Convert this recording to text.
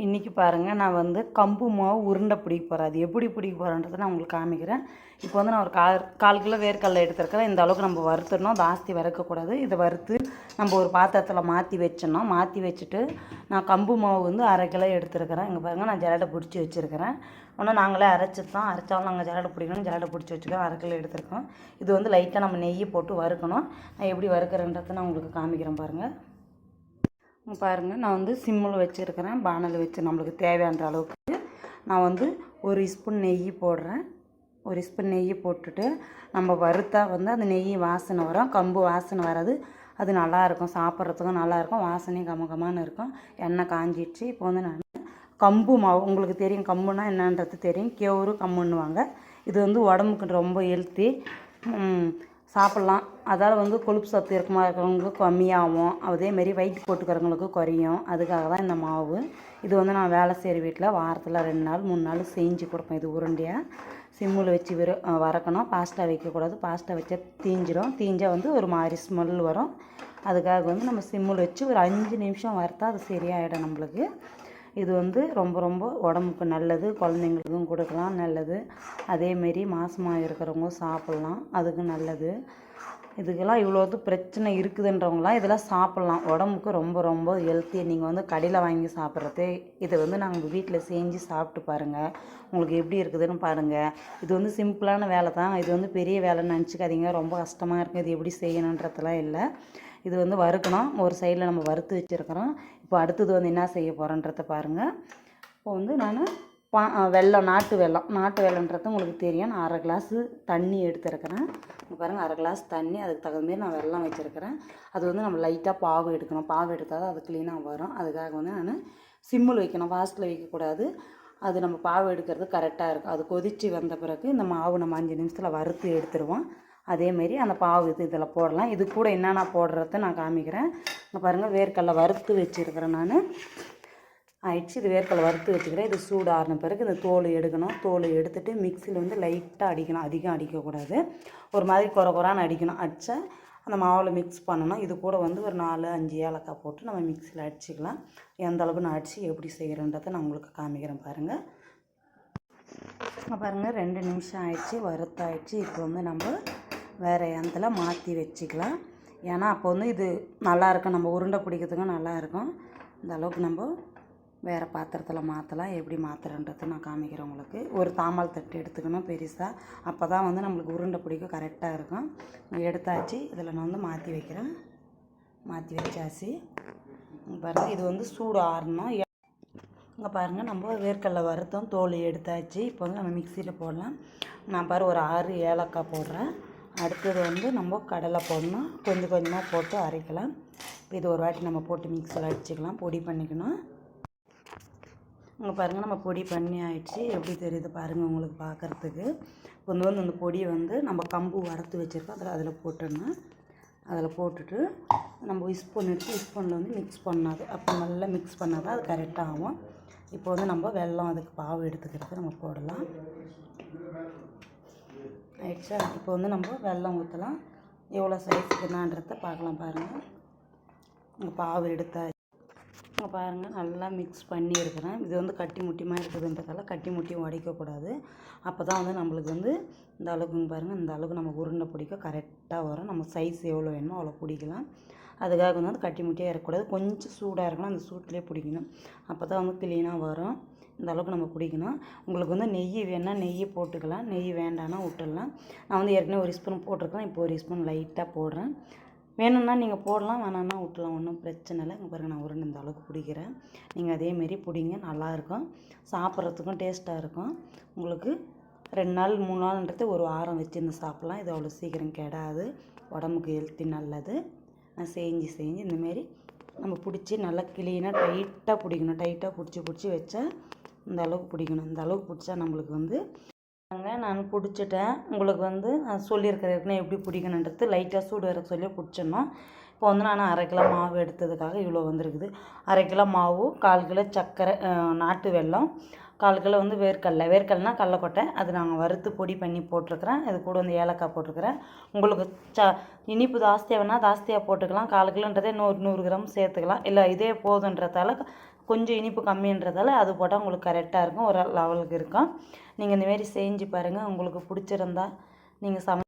இன்றைக்கி பாருங்கள் நான் வந்து கம்பு மாவு உருண்டை பிடிக்க போகிறேன் அது எப்படி பிடிக்க போகிறேன்றதை நான் உங்களுக்கு காமிக்கிறேன். இப்போ வந்து நான் ஒரு கால் கால் கிலோ வேர்க்கடலை எடுத்துருக்கிறேன். இந்த அளவுக்கு நம்ம வறுத்துடணும். ஜாஸ்தி வறுக்கக்கூடாது. இதை வறுத்து நம்ம ஒரு பாத்திரத்தில் மாற்றி வச்சிடணும். மாற்றி வச்சுட்டு நான் கம்பு மாவு வந்து அரை கிலோ எடுத்துருக்கிறேன். இங்கே பாருங்கள் நான் ஜலடை பிடிச்சி வச்சுருக்கிறேன். ஆனால் நாங்களே அரைச்சி தான் அரைச்சாலும் நாங்கள் ஜலடை பிடிக்கணும் ஜலடை பிடிச்சி வச்சுக்கிறோம். அரை கிலோ எடுத்துருக்கோம். இது வந்து லைட்டாக நம்ம நெய் போட்டு வறுக்கணும். நான் எப்படி வறுக்கிறேன்றதை நான் உங்களுக்கு காமிக்கிறேன் பாருங்கள் பாருங்கள் நான் வந்து சிம்மில் வச்சுருக்கிறேன். பானல் வச்சு நம்மளுக்கு தேவையான அளவுக்கு நான் வந்து ஒரு ஸ்பூன் நெய் போடுறேன். ஒரு ஸ்பூன் நெய் போட்டுட்டு நம்ம வறுத்தா வந்து அந்த நெய் வாசனை வரும். கம்பு வாசனை வராது. அது நல்லாயிருக்கும் சாப்பிட்றதுக்கும் நல்லாயிருக்கும் வாசனையும் கமகமான இருக்கும். எண்ணெய் காஞ்சிடுச்சு. இப்போ வந்து நான் கம்பு மாவு உங்களுக்கு தெரியும் கம்புனா என்னன்றது தெரியும். கேவுரு கம்புன்னுவாங்க. இது வந்து உடம்புக்கு ரொம்ப ஹெல்த்தி சாப்பிட்லாம். அதால் வந்து கொழுப்பு சத்து இருக்குமா இருக்கிறவங்களுக்கு கம்மியாகும். அதேமாரி வயிற்று போட்டுக்கிறவங்களுக்கு குறையும். அதுக்காக தான் இந்த மாவு. இது வந்து நான் வேலை செய்கிற வீட்டில் வாரத்தில் ரெண்டு நாள் மூணு நாள் செஞ்சு கொடுப்பேன். இது உருண்டையாக சிம்மில் வச்சு விரு வறக்கணும். பாஸ்டா வைக்கக்கூடாது பாஸ்டா வச்சா தீஞ்சிடும் தீஞ்சால் வந்து ஒரு மாதிரி ஸ்மெல் வரும். அதுக்காக வந்து நம்ம சிம்மில் வச்சு ஒரு அஞ்சு நிமிஷம் வறுத்தா அது சரியாயிடும் நம்மளுக்கு. இது வந்து ரொம்ப ரொம்ப உடம்புக்கு நல்லது குழந்தைங்களுக்கும் கொடுக்கலாம் நல்லது. அதேமாரி மாசமாக இருக்கிறவங்க சாப்பிட்லாம் அதுக்கு நல்லது. இதுக்கெல்லாம் இவ்வளோது பிரச்சனை இருக்குதுன்றவங்களாம் இதெல்லாம் சாப்பிட்லாம். உடம்புக்கு ரொம்ப ரொம்ப ஹெல்த்தி நீங்கள் வந்து கடையில் வாங்கி சாப்பிட்றது இதை வந்து நாங்கள் வீட்டில் செஞ்சு சாப்பிட்டு பாருங்கள் உங்களுக்கு எப்படி இருக்குதுன்னு பாருங்கள் இது வந்து சிம்பிளான வேலை தான் இது வந்து பெரிய வேலைன்னு நினச்சிக்காதீங்க. ரொம்ப கஷ்டமாக இருக்குது இது எப்படி செய்யணுன்றதெல்லாம் இல்லை. இது வந்து வறுக்கணும். ஒரு சைடில் நம்ம வறுத்து வச்சுருக்கிறோம். இப்போ அடுத்தது வந்து என்ன செய்ய போகிறோன்றத பாருங்கள் இப்போ வந்து நான் பா வெல்லம் நாட்டு வெள்ளம் நாட்டு வெள்ளம்ன்றது உங்களுக்கு தெரியும். நான் அரை கிளாஸு தண்ணி எடுத்துருக்கிறேன். பாருங்கள் அரை கிளாஸ் தண்ணி. அதுக்கு தகுந்த மாரி நான் வெல்லம் வச்சுருக்கிறேன். அது வந்து நம்ம லைட்டாக பாவு எடுக்கணும். பாவு எடுத்தால் தான் அது க்ளீனாக வரும். அதுக்காக வந்து நான் சிம்மில் வைக்கணும். ஃபாஸ்ட்டில் வைக்கக்கூடாது அது நம்ம பாவு எடுக்கிறது கரெக்டாக இருக்கும். அது கொதித்து வந்த பிறகு இந்த மாவு நம்ம அஞ்சு நிமிஷத்தில் வறுத்து எடுத்துருவோம். அதேமாரி அந்த பாவு இது இதில் போடலாம். இது கூட என்னென்ன போடுறத நான் காமிக்கிறேன். இங்கே பாருங்கள் வேர்க்கடலை வறுத்து வச்சுருக்கிறேன் நான். ஆயிடுச்சு. இது வேர்க்கடலை வறுத்து வச்சுக்கிறேன். இது சூடு ஆறின பிறகு இந்த தோல் எடுக்கணும். தோல் எடுத்துகிட்டு மிக்சியில் வந்து லைட்டாக அடிக்கணும். அதிகம் அடிக்கக்கூடாது. ஒரு மாதிரி குறை குறான்னு அடிக்கணும். அடித்தா அந்த மாவில் மிக்ஸ் பண்ணணும். இது கூட வந்து ஒரு நாலு அஞ்சு ஏலக்காய் போட்டு நம்ம மிக்சியில் அடிச்சுக்கலாம். எந்த அளவுக்கு நான் அடித்து எப்படி செய்கிறேன்றதை நான் உங்களுக்கு காமிக்கிறேன் பாருங்கள் பாருங்கள் ரெண்டு நிமிஷம் ஆயிடுச்சு. வறுத்தாயிடுச்சு. இப்போ வந்து நம்ம வேறு இடத்துல மாற்றி வச்சுக்கலாம். ஏன்னா அப்போ வந்து இது நல்லாயிருக்கும் நம்ம உருண்டை பிடிக்கிறதுக்கும் நல்லாயிருக்கும் இந்த அளவுக்கு நம்ம வேறு பாத்திரத்தில் மாற்றலாம் எப்படி மாற்றுறன்றது நான் காமிக்கிறேன் உங்களுக்கு. ஒரு தாமல் தட்டு எடுத்துக்கணும் பெருசாக அப்போ தான் வந்து நம்மளுக்கு உருண்டை பிடிக்க கரெக்டாக இருக்கும். நான் எடுத்தாச்சு. இதில் நான் வந்து மாற்றி வைக்கிறேன். மாற்றி வச்சாச்சு. பாருங்கள் இது வந்து சூடு ஆறணும். இங்கே பாருங்கள் நம்ம வேர்க்கடலை வறுத்தோம் தோல் எடுத்தாச்சு. இப்போ வந்து நம்ம மிக்சியில் போடலாம். நான் பாரு ஒரு ஆறு ஏலக்காய் போடுறேன். அடுத்தது வந்து நம்ம கடலை போடணும். கொஞ்சம் கொஞ்சமாக போட்டு அரைக்கலாம். இப்போ இது ஒரு வாட்டி நம்ம போட்டு மிக்சியில் அடிச்சுக்கலாம் பொடி பண்ணிக்கணும். இங்கே பாருங்கள் நம்ம பொடி பண்ணி ஆயிடுச்சு. எப்படி தெரியுது பாருங்கள் உங்களுக்கு பார்க்குறதுக்கு கொஞ்சம் வந்து அந்த பொடியை வந்து நம்ம கம்பு வறுத்து வச்சுருக்கோம். அதில் அதில் போட்டுடணும். அதில் போட்டுட்டு நம்ம ஸ்பூன் எடுத்து ஸ்பூனில் வந்து மிக்ஸ் பண்ணாது. அப்போ நல்லா மிக்ஸ் பண்ணால் தான் அது கரெக்டாக ஆகும். இப்போ வந்து நம்ம வெல்லம் அதுக்கு பாவு எடுத்துக்கிறது நம்ம போடலாம். ஆயிடுச்சா? இப்போ வந்து நம்ம வெல்லம் ஊற்றலாம் எவ்வளோ சைஸுக்கு என்னன்றதை பார்க்கலாம் பாருங்கள் இங்கே பாவு எடுத்தாச்சு. இங்கே பாருங்கள் நல்லா மிக்ஸ் பண்ணி இருக்கிறேன். இது வந்து கட்டி முட்டியமாக இருக்குதுன்றதால கட்டி முட்டியும் உடைக்கக்கூடாது. அப்போ தான் வந்து நம்மளுக்கு வந்து இந்த அளவுக்குங்க பாருங்கள் இந்த அளவுக்கு நம்ம உருண்டை பிடிக்க கரெக்டாக வரும். நம்ம சைஸ் எவ்வளோ வேணுமோ அவ்வளோ பிடிக்கலாம். அதுக்காக வந்து அது கட்டி முட்டியாக இருக்கக்கூடாது கொஞ்சம் சூடாக இருக்கணும். அந்த சூட்லேயே பிடிக்கணும். அப்போ தான் வந்து க்ளீனாக வரும். இந்த அளவுக்கு நம்ம பிடிக்கணும் உங்களுக்கு வந்து நெய் வேணால் நெய் போட்டுக்கலாம். நெய் வேண்டாம்னா விட்டுடலாம். நான் வந்து ஏற்கனவே ஒரு ஸ்பூன் போட்டிருக்கேன். இப்போ ஒரு ஸ்பூன் லைட்டாக போடுறேன். வேணும்னா நீங்கள் போடலாம். வேணாம்னா விட்டலாம் ஒன்றும் பிரச்சனை இல்லை. இங்கே பாருங்கள் நான் உருண்டு இந்த அளவுக்கு பிடிக்கிறேன். நீங்கள் அதேமாரி பிடிங்க. நல்லாயிருக்கும் சாப்பிட்றதுக்கும் டேஸ்ட்டாக இருக்கும். உங்களுக்கு ரெண்டு நாள் மூணு நாள்ன்றது ஒரு வாரம் வச்சுருந்து சாப்பிட்லாம். இது அவ்வளோ சீக்கிரம் கெடாது. உடம்புக்கு ஹெல்த்தி நல்லது. செஞ்சு செஞ்சு இந்தமாரி நம்ம பிடிச்சி நல்லா கிளீனாக டைட்டாக பிடிக்கணும். டைட்டாக பிடிச்சி பிடிச்சி வச்சா இந்த அளவுக்கு பிடிக்கணும். இந்த அளவுக்கு பிடிச்சா நம்மளுக்கு வந்து நான் பிடிச்சிட்டேன். உங்களுக்கு வந்து நான் சொல்லியிருக்கிறேன் எப்படி பிடிக்கணுன்றது லைட்டாக சூடு வர சொல்லி பிடிச்சிடணும். இப்போ வந்து நான் அரை கிலோ மாவு எடுத்ததுக்காக இவ்வளோ வந்திருக்குது. அரை கிலோ மாவு கால் கிலோ சர்க்கரை நாட்டு வெல்லம் கால் கிலோ வந்து வேர்க்கடலை. வேர்க்கடலைனா கடலக்கொட்டை. அது நாங்கள் வறுத்து பொடி பண்ணி போட்டிருக்கிறேன். இது கூட வந்து ஏலக்காய் போட்டிருக்கிறேன். உங்களுக்கு ச இனிப்பு ஜாஸ்தியாக வேணால் ஜாஸ்தியாக போட்டுக்கலாம். கால் கிலோன்றதே நூறு நூறு கிராம் சேர்த்துக்கலாம். இல்லை இதே போதுன்றதால கொஞ்சம் இனிப்பு கம்மின்றதால அது போட்டால் உங்களுக்கு கரெக்டாக இருக்கும். ஒரு லெவலுக்கு இருக்கும். நீங்கள் இந்தமாரி செஞ்சு பாருங்கள் உங்களுக்கு பிடிச்சிருந்தா நீங்கள் சம